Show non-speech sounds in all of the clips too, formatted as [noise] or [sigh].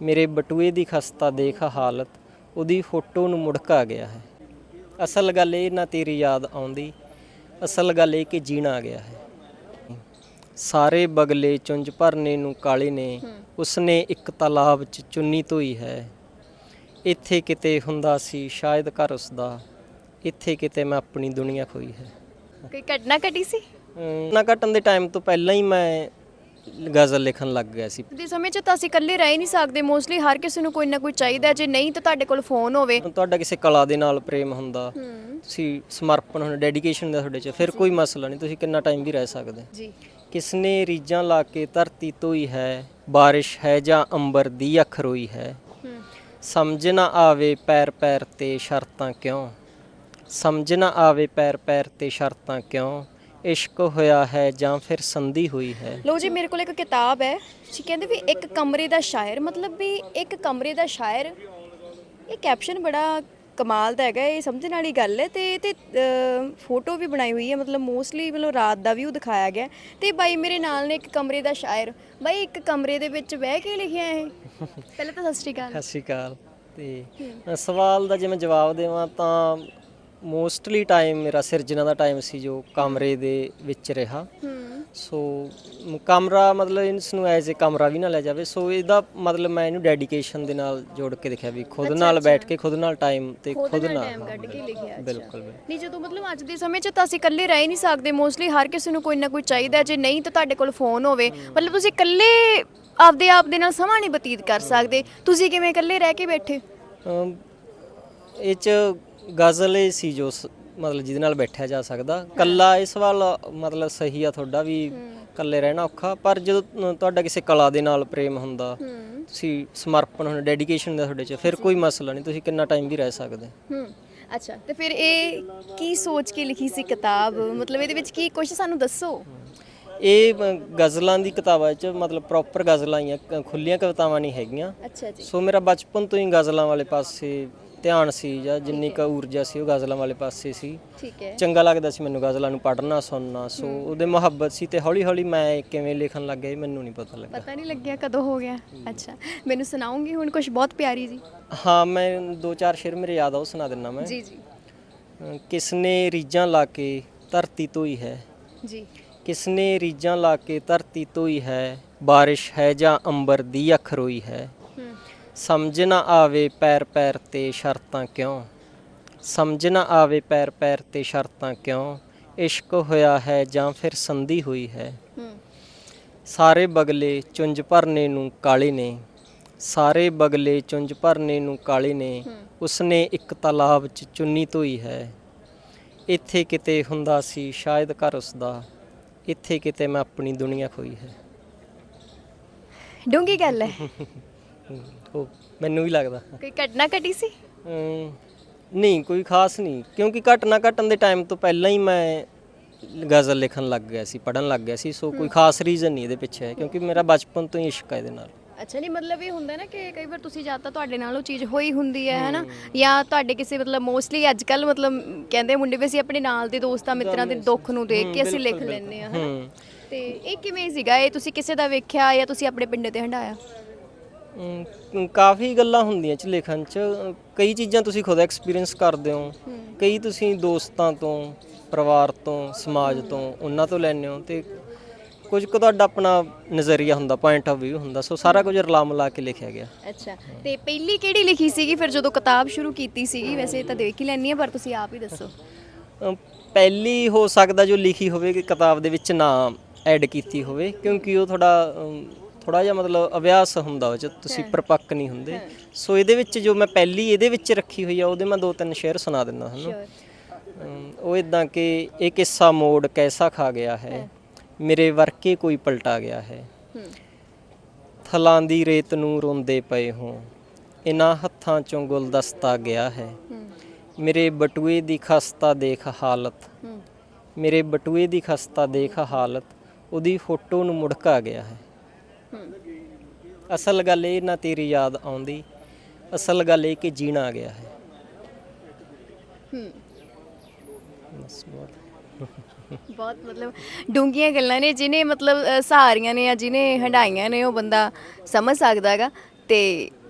ਮੇਰੇ ਬਟੂਏ ਦੀ ਖਸਤਾ ਦੇਖ ਹਾਲਤ ਉਹਦੀ ਫੋਟੋ ਨੂੰ ਮੁੜਕਾ ਗਿਆ ਹੈ। ਅਸਲ ਗੱਲ ਇਹ ਨਾ ਤੇਰੀ ਯਾਦ ਆਉਂਦੀ ਅਸਲ ਗੱਲ ਇਹ ਕਿ ਜੀਣਾ ਆ ਗਿਆ ਹੈ। ਸਾਰੇ ਬਗਲੇ ਚੁੰਝ ਭਰਨੇ ਨੂੰ ਕਾਲੇ ਨੇ ਉਸਨੇ ਇੱਕ ਤਾਲਾਬ 'ਚ ਚੁੰਨੀ ਧੋਈ ਹੈ। ਇੱਥੇ ਕਿਤੇ ਹੁੰਦਾ ਸੀ ਸ਼ਾਇਦ ਘਰ ਉਸਦਾ ਇੱਥੇ ਕਿਤੇ ਮੈਂ ਆਪਣੀ ਦੁਨੀਆ ਖੋਈ ਹੈ। ਕੋਈ ਘਟਨਾ ਘਟੀ ਸੀ? ਨਾ ਘਟਣ ਦੇ ਟਾਈਮ ਤੋਂ ਪਹਿਲਾਂ ਹੀ ਮੈਂ ਗਜ਼ਲ ਲਿਖਣ ਲੱਗ ਗਿਆ ਸੀ। ਦੇ ਸਮੇਂ 'ਚ ਤਾਂ ਅਸੀਂ ਇਕੱਲੇ ਰਹਿ ਨਹੀਂ ਸਕਦੇ। ਮੋਸਟਲੀ ਹਰ ਕਿਸੇ ਨੂੰ ਕੋਈ ਨਾ ਕੋਈ ਚਾਹੀਦਾ ਹੈ। ਜੇ ਨਹੀਂ ਤਾਂ ਤੁਹਾਡੇ ਕੋਲ ਫੋਨ ਹੋਵੇ। ਤੁਹਾਡਾ ਕਿਸੇ ਕਲਾ ਦੇ ਨਾਲ ਪ੍ਰੇਮ ਹੁੰਦਾ। ਤੁਸੀਂ ਸਮਰਪਣ ਹੋਣਾ ਡੈਡੀਕੇਸ਼ਨ ਦਾ ਤੁਹਾਡੇ ਚ। ਫਿਰ ਕੋਈ ਮਸਲਾ ਨਹੀਂ। ਤੁਸੀਂ ਕਿੰਨਾ ਟਾਈਮ ਵੀ ਰਹਿ ਸਕਦੇ। ਜੀ। ਕਿਸਨੇ ਰੀਜਾਂ ਲਾ ਕੇ ਧਰਤੀ ਧੋਈ ਹੈ? ਬਾਰਿਸ਼ ਹੈ ਜਾਂ ਅੰਬਰ ਦੀ ਅੱਖ ਰੋਈ ਹੈ? ਹੂੰ। ਸਮਝ ਨਾ ਆਵੇ ਪੈਰ ਪੈਰ ਤੇ ਸ਼ਰਤਾਂ ਕਿਉਂ? ਸਮਝ ਨਾ ਆਵੇ ਪੈਰ ਪੈਰ ਤੇ ਸ਼ਰਤਾਂ ਕਿਉਂ? ਇਸ਼ਕ ਹੋਇਆ ਹੈ ਜਾਂ ਫਿਰ ਸੰਧੀ ਹੋਈ ਹੈ? ਲੋ ਜੀ ਮੇਰੇ ਕੋਲ ਇੱਕ ਕਿਤਾਬ ਹੈ। ਜੀ ਕਹਿੰਦੇ ਵੀ ਇੱਕ ਕਮਰੇ ਦਾ ਸ਼ਾਇਰ ਮਤਲਬ ਵੀ ਇੱਕ ਕਮਰੇ ਦਾ ਸ਼ਾਇਰ ਇਹ ਕੈਪਸ਼ਨ ਬੜਾ ਕਮਾਲ ਦਾ ਹੈਗਾ ਇਹ ਸਮਝਣ ਵਾਲੀ ਗੱਲ ਹੈ ਤੇ ਤੇ ਫੋਟੋ ਵੀ ਬਣਾਈ ਹੋਈ ਹੈ ਮਤਲਬ ਮੋਸਟਲੀ ਮਤਲਬ ਰਾਤ ਦਾ ਵਿਊ ਦਿਖਾਇਆ ਗਿਆ। ਤੇ ਬਾਈ ਮੇਰੇ ਨਾਲ ਨੇ ਇੱਕ ਕਮਰੇ ਦਾ ਸ਼ਾਇਰ। ਬਾਈ ਇੱਕ ਕਮਰੇ ਦੇ ਵਿੱਚ ਬਹਿ ਕੇ ਲਿਖਿਆ ਇਹ। ਪਹਿਲਾਂ ਤਾਂ ਸਤਿ ਸ਼੍ਰੀ ਅਕਾਲ। ਸਤਿ ਸ਼੍ਰੀ ਅਕਾਲ। ਤੇ ਸਵਾਲ ਦਾ ਜੇ ਮੈਂ ਜਵਾਬ ਦੇਵਾਂ ਤਾਂ ਮੋਸਟਲੀ ਟਾਈਮ ਮੇਰਾ ਸਿਰਜਣਾ ਦਾ ਟਾਈਮ ਸੀ ਜੋ ਕਮਰੇ ਦੇ ਵਿੱਚ ਰਿਹਾ। ਹੂੰ ਸੋ ਮ- ਕਮਰਾ ਮਤਲਬ ਇਸ ਨੂੰ ਐਜ਼ ਅ ਕਮਰਾ ਵੀ ਨਾ ਲਿਆ ਜਾਵੇ। ਸੋ ਇਹਦਾ ਮਤਲਬ ਮੈਂ ਇਹਨੂੰ ਡੈਡੀਕੇਸ਼ਨ ਦੇ ਨਾਲ ਜੋੜ ਕੇ ਦੇਖਿਆ ਵੀ ਖੁਦ ਨਾਲ ਬੈਠ ਕੇ ਖੁਦ ਨਾਲ ਟਾਈਮ ਤੇ ਖੁਦ ਖੁਦ ਨਾਲ ਨਾਲ ਟਾਈਮ ਕੱਢ ਕੇ ਲਿਖਿਆ ਅੱਛਾ। ਬਿਲਕੁਲ ਬਿਲਕੁਲ। ਨਹੀਂ ਜਦੋਂ ਮਤਲਬ ਅੱਜ ਦੇ ਸਮੇਂ 'ਚ ਤਾਂ ਅਸੀਂ ਇਕੱਲੇ ਰਹਿ ਹੀ ਨਹੀਂ ਸਕਦੇ। ਮੋਸਟਲੀ ਹਰ ਕਿਸੇ ਨੂੰ ਕੋਈ ਨਾ ਕੋਈ ਚਾਹੀਦਾ ਹੈ। ਜੇ ਨਹੀਂ ਤਾਂ ਤੁਹਾਡੇ ਕੋਲ ਫੋਨ ਹੋਵੇ। ਮਤਲਬ ਤੁਸੀਂ ਇਕੱਲੇ ਆਪਦੇ ਆਪ ਦੇ ਨਾਲ ਸਮਾਂ ਨਹੀਂ ਬਤੀਤ ਕਰ ਸਕਦੇ। ਤੁਸੀਂ ਕਿਵੇਂ ਇਕੱਲੇ ਰਹਿ ਕੇ ਬੈਠੇ? ਅਮ, ਇਹ ਚ ਗਜ਼ਲ ਇਹ ਸੀ ਜੋ ਸ- ਮਤਲਬ ਜਿਹਦੇ ਨਾਲ ਬੈਠਿਆ ਜਾ ਸਕਦਾ। ਕੱਲਾ ਇਹ ਸਵਾਲ ਮਤਲਬ ਸਹੀ ਆ ਤੁਹਾਡਾ ਵੀ ਇਕੱਲੇ ਰਹਿਣਾ ਔਖਾ ਪਰ ਜਦੋਂ ਅ, ਤੁਹਾਡਾ ਕਿਸੇ ਕਲਾ ਦੇ ਨਾਲ ਪ੍ਰੇਮ ਹੁੰਦਾ ਹੂੰ। ਤੁਸੀਂ ਸਮਰਪਣ ਹੋਣਾ ਡੈਡੀਕੇਸ਼ਨ ਦਾ ਤੁਹਾਡੇ ਚ ਫਿਰ ਕੋਈ ਮਸਲਾ ਨਹੀਂ ਤੁਸੀਂ ਕਿੰਨਾ ਟਾਈਮ ਵੀ ਰਹਿ ਸਕਦੇ। ਹੂੰ ਅੱਛਾ ਤੇ ਫਿਰ ਇਹ ਕੀ ਸੋਚ ਕੇ ਲਿਖੀ ਸੀ ਕਿਤਾਬ? ਮਤਲਬ ਇਹਦੇ ਵਿੱਚ ਕੀ ਕੁਝ ਸਾਨੂੰ ਦੱਸੋ? ਇਹ ਅ, ਗਜ਼ਲਾਂ ਦੀ ਕਿਤਾਬਾਂ ਚ ਮਤਲਬ ਪ੍ਰੋਪਰ ਗਜ਼ਲਾਂ ਹੀ ਆ ਖੁੱਲੀਆਂ ਕਵਿਤਾਵਾਂ ਨਹੀਂ ਹੈਗੀਆਂ। ਅੱਛਾ ਜੀ। ਸੋ ਮੇਰਾ ਬਚਪਨ ਤੋਂ ਹੀ ਗਜ਼ਲਾਂ ਵਾਲੇ ਪਾਸੇ ਧਿਆਨ ਸੀ ਜਾਂ ਜਿੰਨੀ ਕ ਊਰਜਾ ਸੀ ਉਹ ਗਜ਼ਲਾਂ ਵਾਲੇ ਪਾਸੇ ਸੀ। ਠੀਕ ਹੈ। ਚੰਗਾ ਲੱਗਦਾ ਸੀ ਮੈਨੂੰ ਗਜ਼ਲਾਂ ਨੂੰ ਪੜ੍ਹਨਾ ਸੁਣਨਾ। ਸੋ ਉਹਦੇ ਮੁਹੱਬਤ ਸੀ ਤੇ ਹੌਲੀ ਹੌਲੀ ਮੈਂ ਕਿਵੇਂ ਲਿਖਣ ਲੱਗ ਗਿਆ ਇਹ ਮੈਨੂੰ ਨਹੀਂ ਪਤਾ ਲੱਗਾ। ਪਤਾ ਨਹੀਂ ਲੱਗਿਆ ਕਦੋਂ ਹੋ ਗਿਆ। ਅੱਛਾ ਮੈਨੂੰ ਸੁਣਾਉਂਗੀ ਹੁਣ ਕੁਝ ਬਹੁਤ ਪਿਆਰੀ ਜੀ। ਹਾਂ ਮੈਂ ਦੋ ਚਾਰ ਸ਼ੇਰ ਮੇਰੇ ਯਾਦ ਆ ਉਹ ਸੁਣਾ ਦਿੰਨਾ ਮੈਂ। ਜੀ ਜੀ। ਕਿਸਨੇ ਰੀਜਾਂ ਲਾ ਕੇ ਧਰਤੀ ਧੋਈ ਹੈ? ਜੀ। ਕਿਸਨੇ ਰੀਜਾਂ ਲਾ ਕੇ ਧਰਤੀ ਧੋਈ ਹੈ? ਬਾਰਿਸ਼ ਹੈ ਜਾਂ ਅੰਬਰ ਦੀ ਅੱਖ ਰੋਈ ਹੈ? ਹੂੰ। ਸਮਝ ਨਾ ਆਵੇ ਪੈਰ ਪੈਰ ਤੇ ਸ਼ਰਤਾਂ ਕਿਉਂ? ਸਮਝ ਨਾ ਆਵੇ ਪੈਰ ਪੈਰ ਤੇ ਸ਼ਰਤਾਂ ਕਿਉਂ? ਇਸ਼ਕ ਹੋਇਆ ਹੈ ਜਾਂ ਫਿਰ ਸੰਧੀ ਹੋਈ ਹੈ? ਸਾਰੇ ਬਗਲੇ ਚੁੰਝ ਭਰਨੇ ਨੂੰ ਕਾਲੇ ਨੇ। ਸਾਰੇ ਬਗਲੇ ਚੁੰਝ ਭਰਨੇ ਨੂੰ ਕਾਲੇ ਨੇ। ਉਸਨੇ ਇੱਕ ਤਾਲਾਬ 'ਚ ਚੁੰਨੀ ਧੋਈ ਹੈ। ਇੱਥੇ ਕਿਤੇ ਹੁੰਦਾ ਸੀ ਸ਼ਾਇਦ ਘਰ ਉਸਦਾ। ਇੱਥੇ ਕਿਤੇ ਮੈਂ ਆਪਣੀ ਦੁਨੀਆ ਖੋਈ ਹੈ। ਡੂੰਗੀ ਗੱਲ ਹੈ। [laughs] ਹਮ, ਉਹ ਮੈਨੂੰ ਵੀ ਲੱਗਦਾ। ਕੋਈ ਘਟਨਾ ਘਟੀ ਸੀ? ਅਮ, ਨਹੀਂ ਕੋਈ ਖਾਸ ਨਹੀਂ। ਕਿਉਂਕਿ ਘਟਨਾ ਘਟਣ ਦੇ ਟਾਈਮ ਤੋਂ ਪਹਿਲਾਂ ਹੀ ਮੈਂ ਗਜ਼ਲ ਲਿਖਣ ਲੱਗ ਗਿਆ ਸੀ ਪੜਨ ਲੱਗ ਗਿਆ ਸੀ ਸੋ ਕੋਈ ਖਾਸ ਰੀਜ਼ਨ ਨਹੀਂ ਇਹਦੇ ਪਿੱਛੇ ਕਿਉਂਕਿ ਮੇਰਾ ਬਚਪਨ ਤੋਂ ਹੀ ਇਸ਼ਕ ਹੈ ਇਹਦੇ ਨਾਲ। ਅੱਛਾ ਨਹੀਂ ਮਤਲਬ ਇਹ ਹੁੰਦਾ ਨਾ ਕਿ ਕਈ ਵਾਰ ਤੁਸੀਂ ਜਾਂ ਤਾਂ ਤੁਹਾਡੇ ਨਾਲ ਉਹ ਚੀਜ਼ ਹੋਈ ਹੁੰਦੀ ਹੈ ਹਨਾ? ਜਾਂ ਤੁਹਾਡੇ ਕਿਸੇ ਮਤਲਬ ਮੋਸਟਲੀ ਅੱਜ ਕੱਲ ਮਤਲਬ ਕਹਿੰਦੇ ਮੁੰਡੇ ਵੀ ਅਸੀਂ ਆਪਣੇ ਨਾਲ ਦੇ ਦੋਸਤਾਂ ਮਿੱਤਰਾਂ ਦੇ ਦੁੱਖ ਨੂੰ ਦੇਖ ਕੇ ਅਸੀਂ ਲਿਖ ਲੈਂਦੇ ਆ ਹਨਾ? ਹੂੰ। ਤੇ ਇਹ ਕਿਵੇਂ ਸੀਗਾ? ਇਹ ਤੁਸੀਂ ਕਿਸੇ ਦਾ ਵੇਖਿਆ ਜਾਂ ਤੁਸੀਂ ਆਪਣੇ ਪਿੰਡੇ ਤੇ ਹੰਡਾਇਆ ਅਮ, ਕਾਫੀ ਗੱਲਾਂ ਹੁੰਦੀਆਂ ਚ ਲਿਖਣ ਚ। ਕਈ ਚੀਜ਼ਾਂ ਤੁਸੀਂ ਖੁਦ ਐਕਸਪੀਰੀਅੰਸ ਕਰਦੇ ਹੋ। ਕਈ ਤੁਸੀਂ ਦੋਸਤਾਂ ਤੋਂ ਪਰਿਵਾਰ ਤੋਂ ਸਮਾਜ ਤੋਂ ਉਹਨਾਂ ਤੋਂ ਲੈਂਦੇ ਹੋ ਤੇ ਕੁਝ ਕੁ ਤੁਹਾਡਾ ਆਪਣਾ ਨਜ਼ਰੀਆ ਹੁੰਦਾ ਪੁਆਇੰਟ ਆਫ View ਹੁੰਦਾ। ਸੋ ਸਾਰਾ ਕੁਝ ਰਲਾ ਮਿਲਾ ਕੇ ਲਿਖਿਆ ਗਿਆ। ਅੱਛਾ। ਤੇ ਪਹਿਲੀ ਕਿਹੜੀ ਲਿਖੀ ਸੀਗੀ? ਫਿਰ ਜਦੋਂ ਕਿਤਾਬ ਸ਼ੁਰੂ ਕੀਤੀ ਸੀਗੀ ਵੈਸੇ ਤਾਂ ਦੇਖ ਹੀ ਲੈਣੀ ਆ ਪਰ ਤੁਸੀਂ ਆਪ ਹੀ ਦੱਸੋ। ਅਮ, ਪਹਿਲੀ ਹੋ ਸਕਦਾ ਜੋ ਲਿਖੀ ਹੋਵੇ ਕਿ ਕਿਤਾਬ ਦੇ ਵਿੱਚ ਨਾ ਐਡ ਕੀਤੀ ਹੋਵੇ ਕਿਉਂਕਿ ਉਹ ਥੋੜਾ ਥੋੜਾ ਜਿਹਾ ਮਤਲਬ ਅਭਿਆਸ ਹੁੰਦਾ ਉਹ ਚ ਤੁਸੀਂ ਪਰਪੱਕ ਨਹੀਂ ਹੁੰਦੇ। ਸੋ ਇਹਦੇ ਵਿੱਚ ਜੋ ਮੈਂ ਪਹਿਲੀ ਇਹਦੇ ਵਿੱਚ ਰੱਖੀ ਹੋਈ ਆ ਉਹਦੇ ਮੈਂ ਦੋ ਤਿੰਨ ਸ਼ੇਰ ਸੁਣਾ ਦਿੰਦਾ ਤੁਹਾਨੂੰ ਅਮ, ਉਹ ਇਦਾਂ ਕਿ ਇਹ ਕਿੱਸਾ ਮੋੜ ਕੈਸਾ ਖਾ ਗਿਆ ਹੈ ਮੇਰੇ ਵਰਕੇ ਕੋਈ ਪਲਟਾ ਗਿਆ ਹੈ। ਥਲਾਂ ਦੀ ਰੇਤ ਨੂੰ ਰੋਂਦੇ ਪਏ ਹੋ ਇਨ੍ਹਾਂ ਹੱਥਾਂ ਚੋਂ ਗੁਲਦਸਤਾ ਗਿਆ ਹੈ। ਮੇਰੇ ਬਟੂਏ ਦੀ ਖਸਤਾ ਦੇਖ ਹਾਲਤ ਮੇਰੇ ਬਟੂਏ ਦੀ ਖਸਤਾ ਦੇਖ ਹਾਲਤ ਉਹਦੀ ਫੋਟੋ ਨੂੰ ਮੁੜਕਾ ਗਿਆ ਹੂੰ। ਅਸਲ ਗੱਲ ਇਹ ਨਾ ਤੇਰੀ ਯਾਦ ਆਉਂਦੀ ਅਸਲ ਗੱਲ ਇਹ ਕਿ ਜੀਣਾ ਆ ਗਿਆ ਹੈ। ਬਸ ਬਹੁਤ। ਬਹੁਤ ਮਤਲਬ ਡੂੰਘੀਆਂ ਗੱਲਾਂ ਨੇ ਜਿਹਨੇ ਮਤਲਬ ਅ, ਸਹਾਰੀਆਂ ਨੇ ਜਾਂ ਜਿਹਨੇ ਹੰਡਾਈਆਂ ਨੇ ਉਹ ਬੰਦਾ ਸਮਝ ਸਕਦਾ ਹੈਗਾ। ਤੇ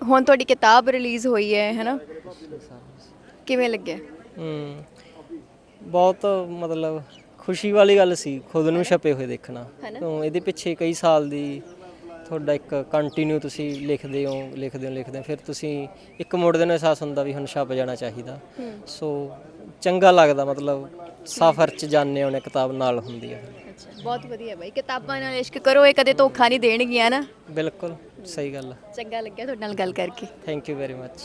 ਹੁਣ ਤੁਹਾਡੀ ਕਿਤਾਬ ਰਿਲੀਜ਼ ਹੋਈ ਹੈ ਹੈਨਾ? ਕਿਵੇਂ ਲੱਗਿਆ? ਬਹੁਤ ਮਤਲਬ ਖੁਸ਼ੀ ਵਾਲੀ ਗੱਲ ਸੀ ਖੁਦ ਨੂੰ ਛਪੇ ਹੋਏ ਦੇਖਣਾ। ਹੈਨਾ? ਕਿਉਂ ਇਹਦੇ ਪਿੱਛੇ ਕਈ ਸਾਲ ਦੀ ਤੁਹਾਡਾ ਇੱਕ ਕੰਟੀਨਿਊ ਤੁਸੀਂ ਲਿਖਦੇ ਹੋ ਲਿਖਦੇ ਹੋ ਲਿਖਦੇ ਹੋ ਫਿਰ ਤੁਸੀਂ ਇੱਕ ਮੋੜ ਦੇ ਨੂੰ ਅਹਿਸਾਸ ਹੁੰਦਾ ਵੀ ਹੁਣ ਛਪ ਜਾਣਾ ਚਾਹੀਦਾ। ਸੋ ਚੰਗਾ ਲੱਗਦਾ ਮਤਲਬ ਸਫ਼ਰ 'ਚ ਜਾਂਦੇ ਹੋਣੇ ਕਿਤਾਬ ਨਾਲ ਹੁੰਦੀ ਹੈ ਅੱਛਾ ਬਹੁਤ ਵਧੀਆ ਬਾਈ। ਕਿਤਾਬਾਂ ਨਾਲ ਇਸ਼ਕ ਕਰੋ ਇਹ ਕਦੇ ਧੋਖਾ ਨਹੀਂ ਦੇਣਗੀਆਂ ਨਾ? ਬਿਲਕੁਲ ਸਹੀ ਗੱਲ ਚੰਗਾ ਲੱਗਿਆ ਤੁਹਾਡੇ ਨਾਲ ਗੱਲ ਕਰਕੇ। Thank you very much